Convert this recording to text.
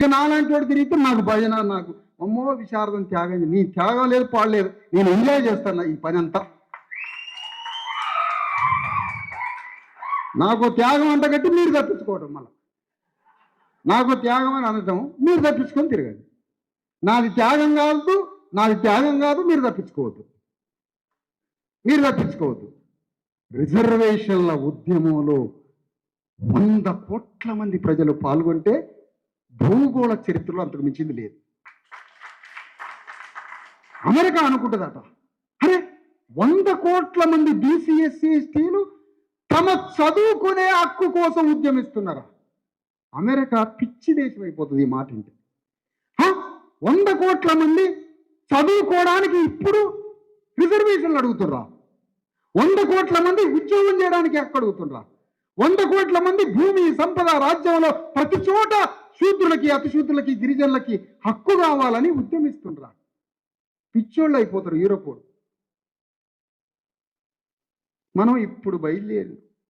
ఇక నాలాంటి వాడు తిరిగితే నాకు భజన నాకు అమ్మో విశారదం త్యాగం నీ త్యాగం లేదు పాడలేదు నేను ఎంజాయ్ చేస్తాను ఈ పని అంతా నాకు త్యాగం అంట కట్టి మీరు తప్పించుకోవటం మళ్ళీ. నాకు త్యాగం అని అనటం మీరు తప్పించుకొని తిరగండి. నాది త్యాగం కాదు నాది త్యాగం కాదు మీరు తప్పించుకోవద్దు. మీరు తప్పించుకోవద్దు. రిజర్వేషన్ల ఉద్యమంలో వంద కోట్ల మంది ప్రజలు పాల్గొంటే భూగోళ చరిత్రలో అంతకు మించింది లేదు. అమెరికా అనుకుంటుందట. అరే వంద కోట్ల మంది బీసీ ఎస్సీ ఎస్టీలు తమ చదువుకునే హక్కు కోసం ఉద్యమిస్తున్నారా? అమెరికా పిచ్చి దేశం అయిపోతుంది ఈ మాట అంటే. వంద కోట్ల మంది చదువుకోవడానికి ఇప్పుడు రిజర్వేషన్లు అడుగుతుర్రా వంద కోట్ల మంది ఉద్యోగం చేయడానికి ఎక్కడ అడుగుతుర్రా వంద కోట్ల మంది భూమి సంపద రాజ్యంలో ప్రతి చోట శూద్రులకి అతిశూద్రులకి గిరిజనులకి హక్కు కావాలని ఉద్యమిస్తుండ్రా పిచ్చోళ్ళు అయిపోతారు యూరోపోడు మనం ఇప్పుడు బయలుదేరి